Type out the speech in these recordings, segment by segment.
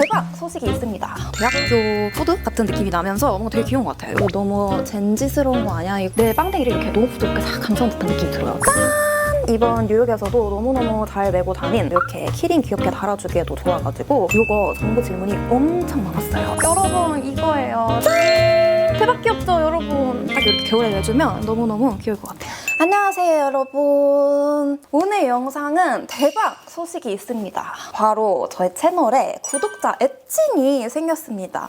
대박 소식이 있습니다. 대학교 푸드 같은 느낌이 나면서 뭔가 되게 귀여운 것 같아요. 이거 너무 젠지스러운 거 아니야? 이거 내 빵댕이를 이렇게 너무 부드럽게 싹 감싸는 듯한 느낌이 들어요. 짠! 이번 뉴욕에서도 너무너무 잘 메고 다닌 이렇게 키링 귀엽게 달아주기에도 좋아가지고 이거 정보 질문이 엄청 많았어요. 여러분 이거예요. 짠! 대박 귀엽죠 여러분? 딱 이렇게 겨울에 내주면 너무너무 귀여울 것 같아요. 안녕하세요 여러분. 오늘 영상은 대박 소식이 있습니다. 바로 저의 채널에 구독자 애칭이 생겼습니다.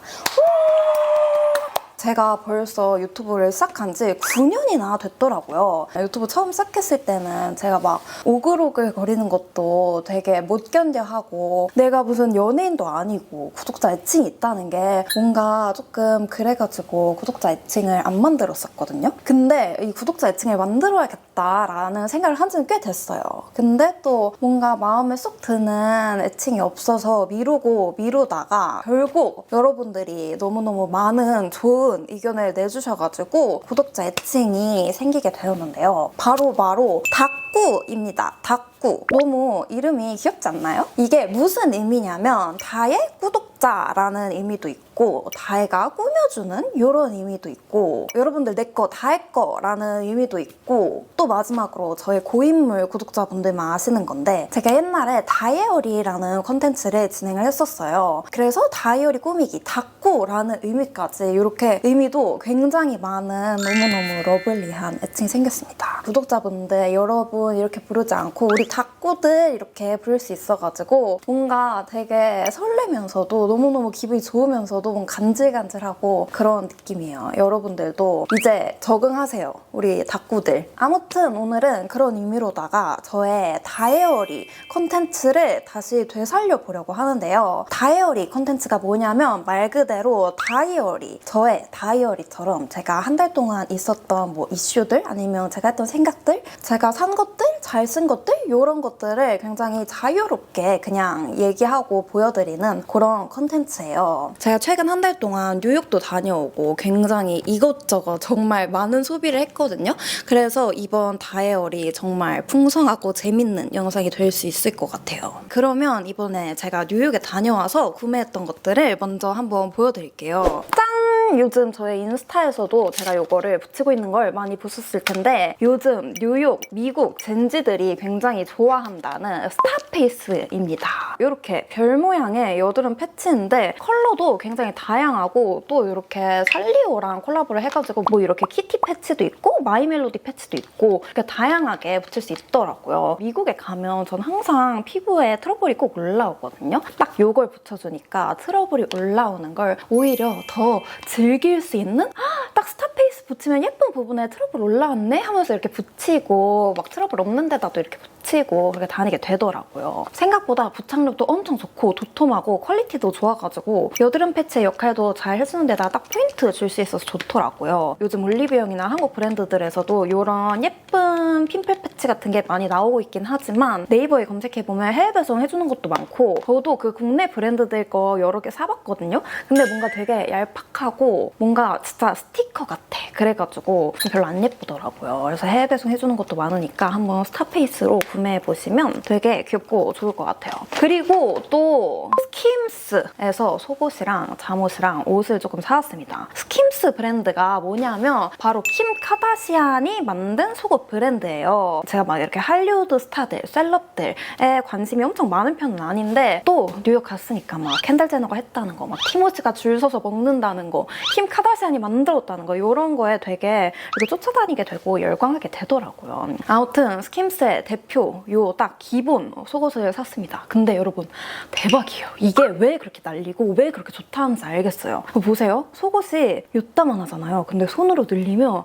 제가 벌써 유튜브를 시작한 지 9년이나 됐더라고요. 유튜브 처음 시작했을 때는 제가 막 오글오글 거리는 것도 되게 못 견뎌 하고 내가 무슨 연예인도 아니고 구독자 애칭이 있다는 게 뭔가 조금 그래가지고 구독자 애칭을 안 만들었었거든요. 근데 이 구독자 애칭을 만들어야겠다라는 생각을 한 지는 꽤 됐어요. 근데 또 뭔가 마음에 쏙 드는 애칭이 없어서 미루고 미루다가 결국 여러분들이 너무너무 많은 좋은 의견을 내주셔가지고 구독자 애칭이 생기게 되었는데요. 바로 바로 닭구입니다. 닭구. 너무 이름이 귀엽지 않나요? 이게 무슨 의미냐면 다의 구독자라는 의미도 있고 다혜가 꾸며주는 이런 의미도 있고 여러분들 내 거다할 거라는 의미도 있고 또 마지막으로 저의 고인물 구독자분들만 아시는 건데 제가 옛날에 다이어리라는 컨텐츠를 진행을 했었어요. 그래서 다이어리 꾸미기 닭구라는 의미까지 이렇게 의미도 굉장히 많은 너무너무 러블리한 애칭이 생겼습니다. 구독자분들 여러분 이렇게 부르지 않고 우리 닭구들 이렇게 부를 수 있어가지고 뭔가 되게 설레면서도 너무너무 기분이 좋으면서도 간질간질하고 그런 느낌이에요. 여러분들도 이제 적응하세요. 우리 닭구들. 아무튼 오늘은 그런 의미로다가 저의 다이어리 컨텐츠를 다시 되살려 보려고 하는데요. 다이어리 컨텐츠가 뭐냐면 말 그대로 다이어리, 저의 다이어리처럼 제가 한 달 동안 있었던 뭐 이슈들 아니면 제가 했던 생각들, 제가 산 것들, 잘 쓴 것들 이런 것들을 굉장히 자유롭게 그냥 얘기하고 보여드리는 그런 컨텐츠예요. 제가 최근 한 달 동안 뉴욕도 다녀오고 굉장히 이것저것 정말 많은 소비를 했거든요. 그래서 이번 다이어리 정말 풍성하고 재밌는 영상이 될 수 있을 것 같아요. 그러면 이번에 제가 뉴욕에 다녀와서 구매했던 것들을 먼저 한번 보여드릴게요. 짠! 요즘 저의 인스타에서도 제가 이거를 붙이고 있는 걸 많이 보셨을 텐데 요즘 뉴욕, 미국 젠지들이 굉장히 좋아한다는 스타페이스입니다. 이렇게 별 모양의 여드름 패치인데 컬러도 굉장히 다양하고 또 이렇게 살리오랑 콜라보를 해가지고 뭐 이렇게 키티 패치도 있고 마이멜로디 패치도 있고 이렇게 다양하게 붙일 수 있더라고요. 미국에 가면 전 항상 피부에 트러블이 꼭 올라오거든요. 딱 이걸 붙여주니까 트러블이 올라오는 걸 오히려 더 즐길 수 있는 아, 딱 스타페이스 붙이면 예쁜 부분에 트러블 올라왔네 하면서 이렇게 붙이고 막 트러블 없는 데다도 이렇게 붙이고 그렇게 다니게 되더라고요. 생각보다 부착력도 엄청 좋고 도톰하고 퀄리티도 좋아가지고 여드름 패치의 역할도 잘 해주는 데다 딱 포인트 줄 수 있어서 좋더라고요. 요즘 올리브영이나 한국 브랜드들에서도 이런 예쁜 핀플 패치 같은 게 많이 나오고 있긴 하지만 네이버에 검색해보면 해외 배송 해주는 것도 많고 저도 그 국내 브랜드들 거 여러 개 사봤거든요. 근데 뭔가 되게 얄팍하고 뭔가 진짜 스티커 같아. 그래가지고 별로 안 예쁘더라고요. 그래서 해외 배송 해주는 것도 많으니까 한번 스타페이스로 구매해보시면 되게 귀엽고 좋을 것 같아요. 그리고 또 스킴스에서 속옷이랑 잠옷이랑 옷을 조금 사왔습니다. 스킴 스 브랜드가 뭐냐면 바로 킴 카다시안이 만든 속옷 브랜드예요. 제가 막 이렇게 할리우드 스타들, 셀럽들에 관심이 엄청 많은 편은 아닌데 또 뉴욕 갔으니까 막 캔들 제너가 했다는 거, 막 티모치가 줄 서서 먹는다는 거, 킴 카다시안이 만들었다는 거 이런 거에 되게 이렇게 쫓아다니게 되고 열광하게 되더라고요. 아무튼 스킴스의 대표 요 딱 기본 속옷을 샀습니다. 근데 여러분 대박이에요. 이게 왜 그렇게 날리고 왜 그렇게 좋다는지 알겠어요. 보세요. 속옷이 요 따만 하잖아요. 근데 손으로 늘리면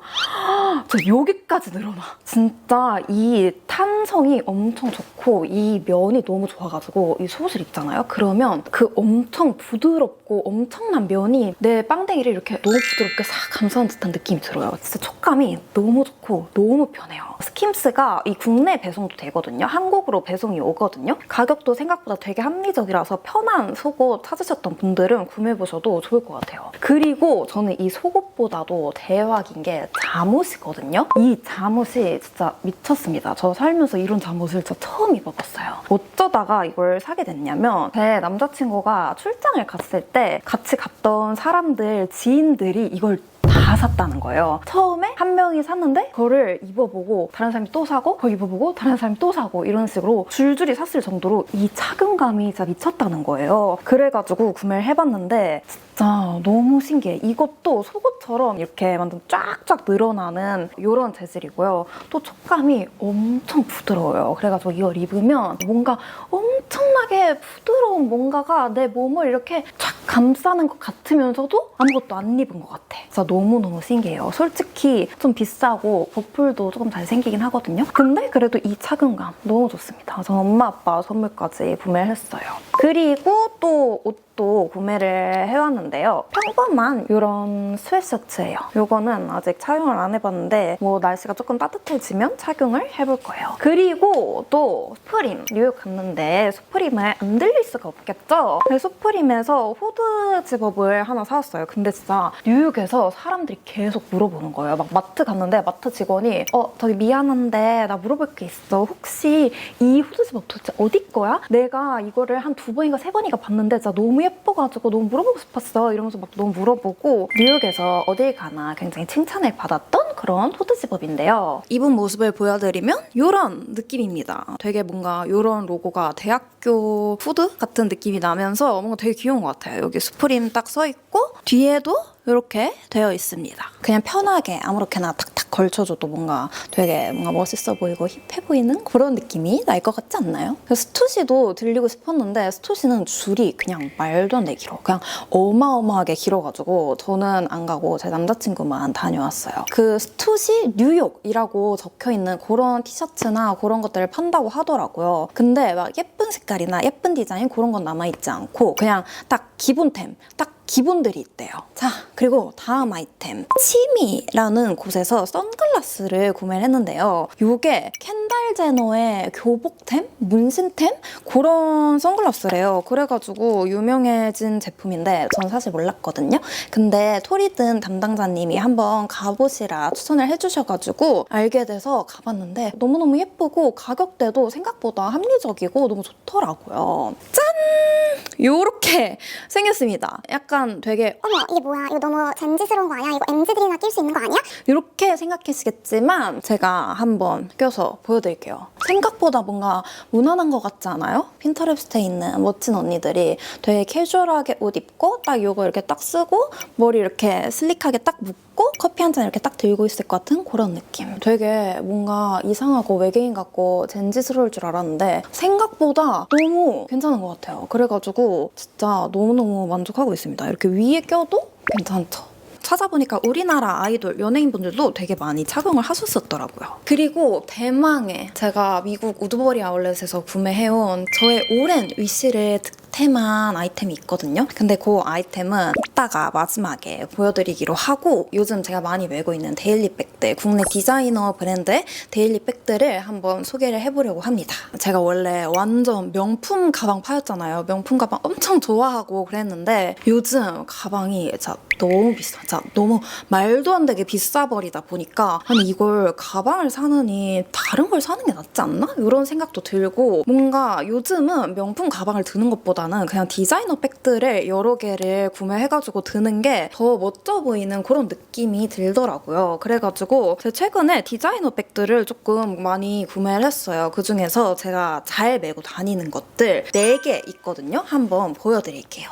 저 여기까지 늘어나. 진짜 이 탄성이 엄청 좋고 이 면이 너무 좋아가지고 이 속옷을 입잖아요. 그러면 그 엄청 부드럽고 엄청난 면이 내 빵댕이를 이렇게 너무 부드럽게 싹 감싸는 듯한 느낌이 들어요. 진짜 촉감이 너무 좋고 너무 편해요. 스킴스가 이 국내 배송도 되거든요. 한국으로 배송이 오거든요. 가격도 생각보다 되게 합리적이라서 편한 속옷 찾으셨던 분들은 구매해보셔도 좋을 것 같아요. 그리고 저는 이 속옷보다도 대박인 게 잠옷이 잠옷이거든요. 이 잠옷이 진짜 미쳤습니다. 저 살면서 이런 잠옷을 진짜 처음 입어봤어요. 어쩌다가 이걸 사게 됐냐면 제 남자친구가 출장을 갔을 때 같이 갔던 사람들 지인들이 이걸 다 샀다는 거예요. 처음에 한 명이 샀는데 그거를 입어보고 다른 사람이 또 사고 그거 입어보고 다른 사람이 또 사고 이런 식으로 줄줄이 샀을 정도로 이 착용감이 진짜 미쳤다는 거예요. 그래가지고 구매를 해봤는데 진짜 너무 신기해. 이것도 속옷처럼 이렇게 완전 쫙쫙 늘어나는 이런 재질이고요. 또 촉감이 엄청 부드러워요. 그래가지고 이걸 입으면 뭔가 엄청나게 부드러운 뭔가가 내 몸을 이렇게 쫙 감싸는 것 같으면서도 아무것도 안 입은 것 같아. 진짜 너무너무 신기해요. 솔직히 좀 비싸고 보풀도 조금 잘 생기긴 하거든요. 근데 그래도 이 착용감 너무 좋습니다. 저 엄마 아빠 선물까지 구매를 했어요. 그리고 또 옷 도 구매를 해왔는데요. 평범한 이런 스웨셔츠예요. 이거는 아직 착용을 안 해봤는데 뭐 날씨가 조금 따뜻해지면 착용을 해볼 거예요. 그리고 또 스프림 뉴욕 갔는데 스프림을 안 들릴 수가 없겠죠? 스프림에서 후드 집업을 하나 사왔어요. 근데 진짜 뉴욕에서 사람들이 계속 물어보는 거예요. 막 마트 갔는데 마트 직원이 어 저기 미안한데 나 물어볼 게 있어. 혹시 이 후드 집업 도대체 어디 거야? 내가 이거를 한 두 번인가 세 번인가 봤는데 진짜 너무 예뻐가지고 너무 물어보고 싶었어. 이러면서 막 너무 물어보고 뉴욕에서 어딜 가나 굉장히 칭찬을 받았던 그런 후드 집업인데요. 입은 모습을 보여드리면 이런 느낌입니다. 되게 뭔가 이런 로고가 대학교 후드 같은 느낌이 나면서 뭔가 되게 귀여운 것 같아요. 여기 스프림 딱써 있고 뒤에도 이렇게 되어 있습니다. 그냥 편하게 아무렇게나 탁탁 걸쳐줘도 뭔가 되게 뭔가 멋있어 보이고 힙해 보이는 그런 느낌이 날 것 같지 않나요? 스투시도 들리고 싶었는데 스투시는 줄이 그냥 말도 안 되게 길어. 그냥 어마어마하게 길어가지고 저는 안 가고 제 남자친구만 다녀왔어요. 그 스투시 뉴욕이라고 적혀 있는 그런 티셔츠나 그런 것들을 판다고 하더라고요. 근데 막 예쁜 색깔이나 예쁜 디자인 그런 건 남아있지 않고 그냥 딱 기본템, 딱 기본들이 있대요. 자, 그리고 다음 아이템. 치미라는 곳에서 선글라스를 구매를 했는데요. 이게 켄달 제너의 교복템? 문신템? 그런 선글라스래요. 그래가지고 유명해진 제품인데 전 사실 몰랐거든요. 근데 토리든 담당자님이 한번 가보시라 추천을 해주셔가지고 알게 돼서 가봤는데 너무너무 예쁘고 가격대도 생각보다 합리적이고 너무 좋더라고요. 짠! 요렇게 생겼습니다. 약간 되게 어머 이게 뭐야 이거 너무 젠지스러운 거 아니야 이거 MZ들이나 낄 수 있는 거 아니야? 이렇게 생각하시겠지만 제가 한번 껴서 보여드릴게요. 생각보다 뭔가 무난한 것 같지 않아요? 핀터레스트에 있는 멋진 언니들이 되게 캐주얼하게 옷 입고 딱 이거 이렇게 딱 쓰고 머리 이렇게 슬릭하게 딱 묶고 커피 한 잔 이렇게 딱 들고 있을 것 같은 그런 느낌. 되게 뭔가 이상하고 외계인 같고 젠지스러울 줄 알았는데 생각보다 너무 괜찮은 것 같아요. 그래가지고 진짜 너무너무 만족하고 있습니다. 이렇게 위에 껴도 괜찮죠? 찾아보니까 우리나라 아이돌 연예인분들도 되게 많이 착용을 하셨었더라고요. 그리고 대망의 제가 미국 우드버리 아울렛에서 구매해온 저의 오랜 위시를 득템한 아이템이 있거든요. 근데 그 아이템은 이따가 마지막에 보여드리기로 하고 요즘 제가 많이 메고 있는 데일리 백들 국내 디자이너 브랜드의 데일리 백들을 한번 소개를 해보려고 합니다. 제가 원래 완전 명품 가방 파였잖아요. 명품 가방 엄청 좋아하고 그랬는데 요즘 가방이 진짜 너무 비싸. 진짜 너무 말도 안 되게 비싸버리다 보니까 아니 이걸 가방을 사느니 다른 걸 사는 게 낫지 않나? 이런 생각도 들고 뭔가 요즘은 명품 가방을 드는 것보다는 그냥 디자이너 백들을 여러 개를 구매해가지고 드는 게 더 멋져 보이는 그런 느낌이 들더라고요. 그래가지고 제가 최근에 디자이너 백들을 조금 많이 구매를 했어요. 그 중에서 제가 잘 메고 다니는 것들 4개 있거든요. 한번 보여드릴게요.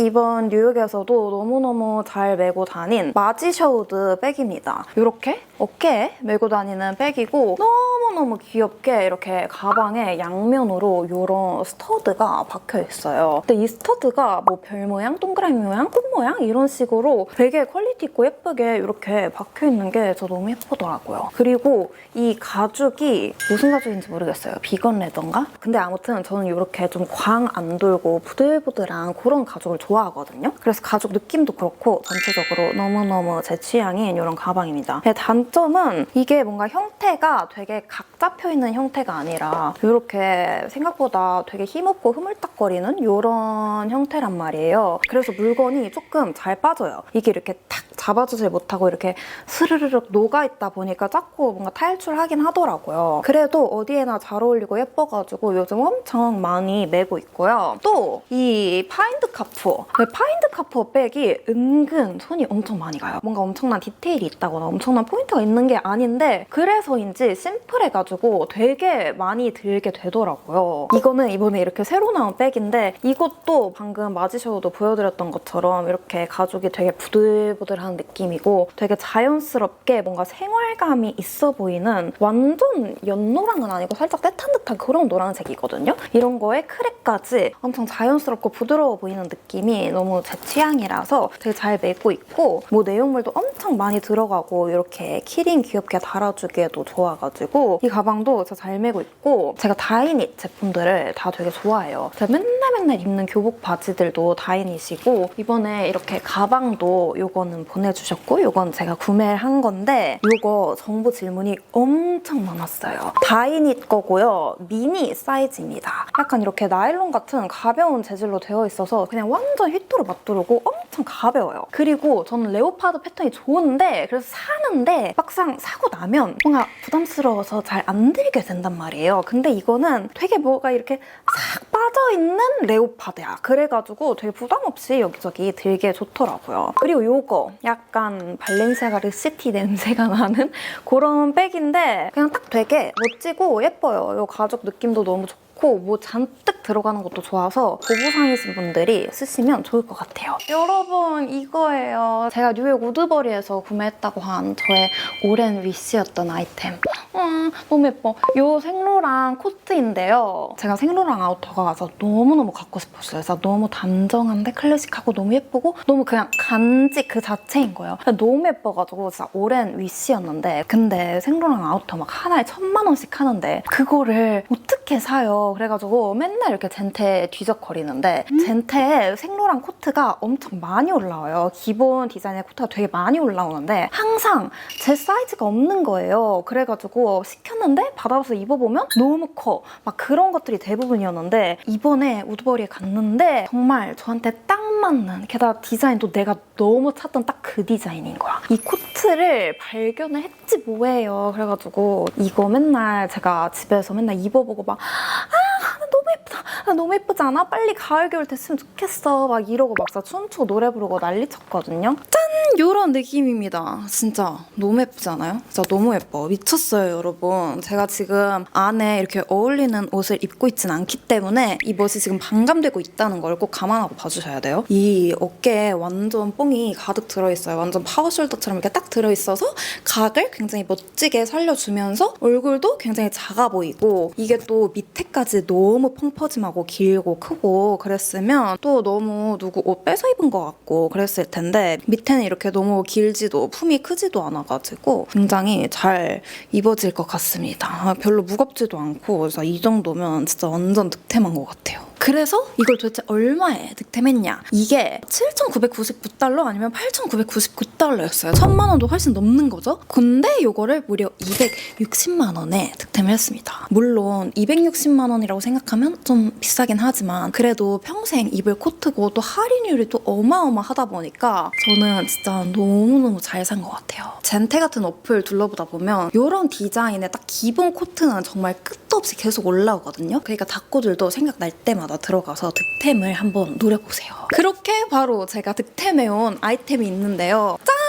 이번 뉴욕에서도 너무너무 잘 메고 다닌 마지 셔우드 백입니다. 이렇게 어깨에 메고 다니는 백이고 너무 너무 귀엽게 이렇게 가방에 양면으로 이런 스터드가 박혀 있어요. 근데 이 스터드가 뭐 별 모양, 동그라미 모양, 꽃 모양 이런 식으로 되게 퀄리티 있고 예쁘게 이렇게 박혀 있는 게 저 너무 예쁘더라고요. 그리고 이 가죽이 무슨 가죽인지 모르겠어요. 비건 레더인가? 근데 아무튼 저는 이렇게 좀 광 안 돌고 부들부들한 그런 가죽을 좋아하거든요. 그래서 가죽 느낌도 그렇고 전체적으로 너무너무 제 취향인 이런 가방입니다. 근데 단점은 이게 뭔가 형태가 되게 각 잡혀 있는 형태가 아니라 이렇게 생각보다 되게 힘없고 흐물딱거리는 이런 형태란 말이에요. 그래서 물건이 조금 잘 빠져요. 이게 이렇게 탁 잡아주질 못하고 이렇게 스르르륵 녹아있다 보니까 자꾸 뭔가 탈출하긴 하더라고요. 그래도 어디에나 잘 어울리고 예뻐가지고 요즘 엄청 많이 메고 있고요. 또 이 파인드 카푸어. 그 파인드 카푸어 백이 은근 손이 엄청 많이 가요. 뭔가 엄청난 디테일이 있다거나 엄청난 포인트가 있는 게 아닌데 그래서인지 심플해 가지고 되게 많이 들게 되더라고요. 이거는 이번에 이렇게 새로 나온 백인데 이것도 방금 마지쇼도 보여드렸던 것처럼 이렇게 가죽이 되게 부들부들한 느낌이고 되게 자연스럽게 뭔가 생활감이 있어 보이는 완전 연노랑은 아니고 살짝 떼탄 듯한 그런 노란색이거든요. 이런 거에 크랙까지 엄청 자연스럽고 부드러워 보이는 느낌이 너무 제 취향이라서 되게 잘 메고 있고 뭐 내용물도 엄청 많이 들어가고 이렇게 키링 귀엽게 달아주기에도 좋아가지고 이 가방도 진짜 잘 메고 있고 제가 다이닛 제품들을 다 되게 좋아해요. 제가 맨날 맨날 입는 교복 바지들도 다이닛이고 이번에 이렇게 가방도 요거는 보내주셨고 요건 제가 구매를 한 건데 요거 정보 질문이 엄청 많았어요. 다이닛 거고요. 미니 사이즈입니다. 약간 이렇게 나일론 같은 가벼운 재질로 되어 있어서 그냥 완전 휘뚜루 마뚜루고 엄청 가벼워요. 그리고 저는 레오파드 패턴이 좋은데 그래서 사는데 막상 사고 나면 뭔가 부담스러워서 잘 안 들게 된단 말이에요. 근데 이거는 되게 뭐가 이렇게 싹 빠져있는 레오파드야. 그래가지고 되게 부담 없이 여기저기 들게 좋더라고요. 그리고 요거 약간 발렌시아가 르시티 냄새가 나는 그런 백인데 그냥 딱 되게 멋지고 예뻐요. 요 가죽 느낌도 너무 좋고 뭐 잔뜩 들어가는 것도 좋아서 고부상이신 분들이 쓰시면 좋을 것 같아요. 여러분 이거예요. 제가 뉴욕 우드버리에서 구매했다고 한 저의 오랜 위시였던 아이템. 음, 너무 예뻐. 요 생로랑 코트인데요. 제가 생로랑 아우터가 와서 너무너무 갖고 싶었어요. 그래서 너무 단정한데 클래식하고 너무 예쁘고 너무 그냥 간지 그 자체인 거예요. 너무 예뻐가지고 진짜 오랜 위시였는데 근데 생로랑 아우터 막 하나에 천만 원씩 하는데 그거를 어떻게 사요? 그래가지고 맨날 이렇게 젠테 뒤적거리는데 젠테에 생로랑 코트가 엄청 많이 올라와요. 기본 디자인의 코트가 되게 많이 올라오는데 항상 제 사이즈가 없는 거예요. 그래가지고 시켰는데 받아와서 입어보면 너무 커. 막 그런 것들이 대부분이었는데 이번에 우드버리에 갔는데 정말 저한테 딱 맞는 게다가 디자인도 내가 너무 찾던 딱 그 디자인인 거야. 이 코트를 발견을 했지 뭐예요. 그래가지고 이거 맨날 제가 집에서 맨날 입어보고 막 아, 너무 예쁘다. 아, 너무 예쁘지 않아? 빨리 가을 겨울 됐으면 좋겠어. 막 이러고 막상 춤추고 노래 부르고 난리 쳤거든요. 짠! 요런 느낌입니다. 진짜 너무 예쁘지 않아요? 진짜 너무 예뻐. 미쳤어요, 여러분. 제가 지금 안에 이렇게 어울리는 옷을 입고 있진 않기 때문에 이 멋이 지금 반감되고 있다는 걸 꼭 감안하고 봐주셔야 돼요. 이 어깨에 완전 뽕이 가득 들어있어요. 완전 파워숄더처럼 이렇게 딱 들어있어서 각을 굉장히 멋지게 살려주면서 얼굴도 굉장히 작아 보이고 이게 또 밑에까지 너무 펑퍼짐하고 길고 크고 그랬으면 또 너무 누구 옷 뺏어 입은 것 같고 그랬을 텐데 밑에는 이렇게 너무 길지도 품이 크지도 않아가지고 굉장히 잘 입어질 것 같습니다. 별로 무겁지도 않고 그래서 이 정도면 진짜 완전 득템한 것 같아요. 그래서 이걸 도대체 얼마에 득템했냐? 이게 7,999달러 아니면 8,999달러였어요. 천만 원도 훨씬 넘는 거죠? 근데 이거를 무려 260만 원에 득템을 했습니다. 물론 260만 원이라고 생각하면 좀 비싸긴 하지만 그래도 평생 입을 코트고 또 할인율이 또 어마어마하다 보니까 저는 진짜 너무너무 잘 산 것 같아요. 젠테 같은 어플 둘러보다 보면 이런 디자인의 딱 기본 코트는 정말 끝도 없이 계속 올라오거든요. 그러니까 닭고들도 생각날 때마다 들어가서 득템을 한번 노려보세요. 그렇게 바로 제가 득템해온 아이템이 있는데요. 짠!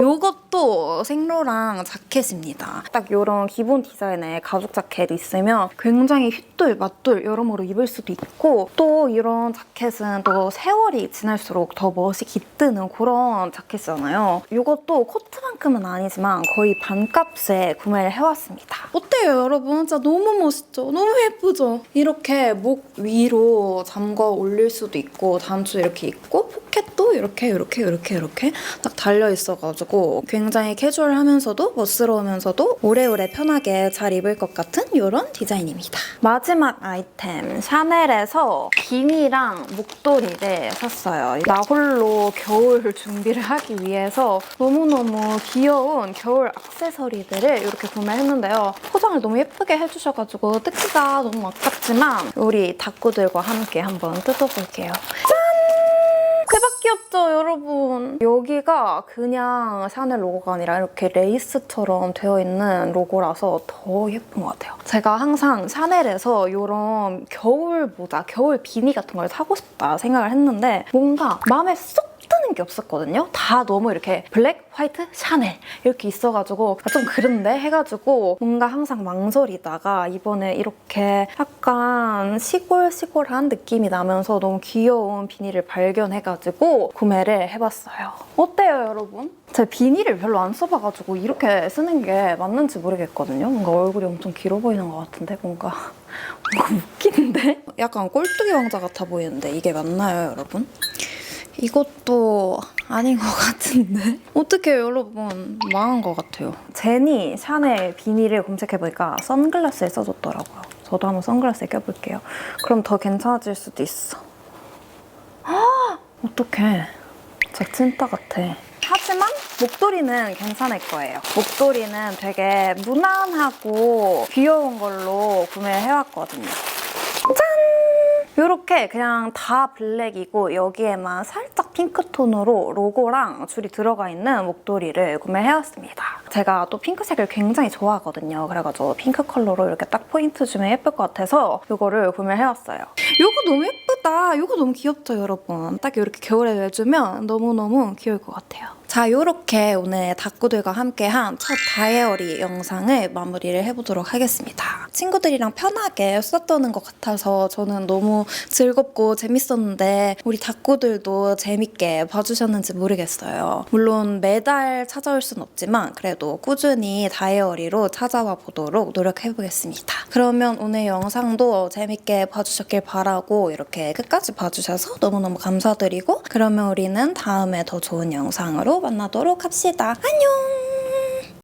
요것도 생로랑 자켓입니다. 딱 이런 기본 디자인의 가죽 자켓 있으면 굉장히 휘뚤 맞뚤 여러모로 입을 수도 있고 또 이런 자켓은 또 세월이 지날수록 더 멋이 깃드는 그런 자켓이잖아요. 이것도 코트만큼은 아니지만 거의 반값에 구매를 해왔습니다. 어때요 여러분? 진짜 너무 멋있죠? 너무 예쁘죠? 이렇게 목 위로 잠궈 올릴 수도 있고 단추 이렇게 있고 이렇게 이렇게 이렇게 이렇게 딱 달려 있어가지고 굉장히 캐주얼하면서도 멋스러우면서도 오래오래 편하게 잘 입을 것 같은 이런 디자인입니다. 마지막 아이템 샤넬에서 비니랑 목도리를 샀어요. 나 홀로 겨울 준비를 하기 위해서 너무너무 귀여운 겨울 액세서리들을 이렇게 구매했는데요. 포장을 너무 예쁘게 해주셔가지고 뜯기가 너무 아깝지만 우리 닭구들과 함께 한번 뜯어볼게요. 대박 귀엽죠, 여러분? 여기가 그냥 샤넬 로고가 아니라 이렇게 레이스처럼 되어 있는 로고라서 더 예쁜 것 같아요. 제가 항상 샤넬에서 이런 겨울 모자, 겨울 비니 같은 걸 사고 싶다 생각을 했는데 뭔가 마음에 쏙 뜨는 게 없었거든요. 다 너무 이렇게 블랙, 화이트, 샤넬 이렇게 있어가지고 좀 그런데 해가지고 뭔가 항상 망설이다가 이번에 이렇게 약간 시골시골한 느낌이 나면서 너무 귀여운 비닐을 발견해가지고 구매를 해봤어요. 어때요, 여러분? 제가 비닐을 별로 안 써봐가지고 이렇게 쓰는 게 맞는지 모르겠거든요. 뭔가 얼굴이 엄청 길어 보이는 것 같은데 뭔가 뭔가 웃기는데? 약간 꼴뚜기 왕자 같아 보이는데 이게 맞나요, 여러분? 이것도 아닌 것 같은데? 어떻게 여러분 망한 것 같아요. 제니 샤넬 비닐을 검색해보니까 선글라스에 써줬더라고요. 저도 한번 선글라스에 껴볼게요. 그럼 더 괜찮아질 수도 있어. 아, 어떡해. 제 찐따 같아. 하지만 목도리는 괜찮을 거예요. 목도리는 되게 무난하고 귀여운 걸로 구매해왔거든요. 이렇게 그냥 다 블랙이고 여기에만 살짝 핑크 톤으로 로고랑 줄이 들어가 있는 목도리를 구매해왔습니다. 제가 또 핑크색을 굉장히 좋아하거든요. 그래가지고 핑크 컬러로 이렇게 딱 포인트 주면 예쁠 것 같아서 이거를 구매해왔어요. 이거 너무 예쁘다. 이거 너무 귀엽죠, 여러분? 딱 이렇게 겨울에 내주면 너무너무 귀여울 것 같아요. 자, 이렇게 오늘 닭구들과 함께한 첫 다이어리 영상을 마무리를 해보도록 하겠습니다. 친구들이랑 편하게 수다 떠는 것 같아서 저는 너무 즐겁고 재밌었는데 우리 닭구들도 재밌게 봐주셨는지 모르겠어요. 물론 매달 찾아올 순 없지만 그래 도 꾸준히 다이어리로 찾아와 보도록 노력해 보겠습니다. 그러면 오늘 영상도 재밌게 봐주셨길 바라고 이렇게 끝까지 봐주셔서 너무너무 감사드리고 그러면 우리는 다음에 더 좋은 영상으로 만나도록 합시다. 안녕!